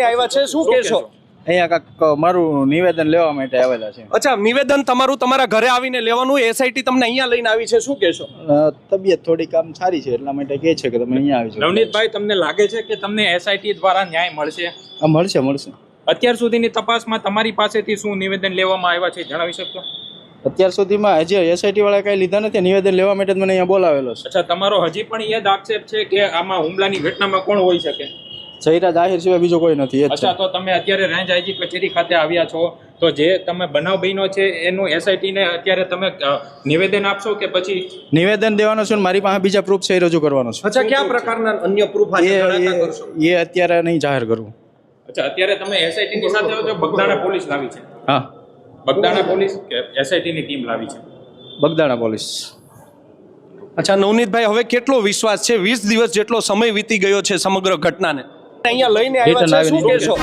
આવ્યા છે. શું કહેશો? અહીંયા કાંઈક મારું નિવેદન લેવા માટે આવેલા છે. અચ્છા નિવેદન તમારું તમારા ઘરે આવીને લેવાનું એસઆઈટી તમને અહીંયા લઈને આવી છે. શું કહેશો? તબિયત થોડી કામ સારી છે એટલા માટે કહે છે કે તમે અહીંયા આવી જાઓ. નવનીતભાઈ તમને લાગે છે કે તમને એસઆઈટી દ્વારા ન્યાય મળશે? આ મળશે મળશે. અત્યાર સુધીની તપાસમાં તમારી પાસેથી શું નિવેદન લેવામાં આવ્યા છે જણાવી શકશો? અત્યાર સુધીમાં હજી એસઆઈટી વાળા કાંઈ લીધા નથી નિવેદન લેવા માટે જ મને અહીંયા બોલાવેલો છે. અચ્છા તમારો હજી પણ એ જ આક્ષેપ છે કે આમાં હુમલાની ઘટનામાં કોણ હોઈ શકે? જયરાજ આહિર સિવાય બીજો કોઈ નથી અચ્છા તો તમે અત્યારે રેન્જ આઈજી કચેરી ખાતે આવ્યા છો. તો જે તમે બનાવ બન્યો છે એનું એસઆઈટી ને અત્યારે તમે નિવેદન આપશો કે પછી? નિવેદન દેવાનો છે ને મારી પાસે બીજા પ્રૂફ છે એ રજૂ કરવાનો છે. અચ્છા કયા પ્રકારના અન્ય પ્રૂફ એ આજે જણાતા કરશો? એ- એ અત્યારે નહીં જાહેર કરવું અચ્છા અત્યારે તમે એસઆઈટી ની સાથે બગદાણા પોલીસ લાવી છે. હા. બગદાણા પોલીસ કે એસઆઈટી ની ટીમ લાવી છે? બગદાણા પોલીસ. અચ્છા નવનીતભાઈ હવે કેટલો વિશ્વાસ છે? વીસ દિવસ જેટલો સમય વીતી ગયો છે સમગ્ર ઘટનાને. અહીંયા લઈને આવ્યા છે શું કહેશો?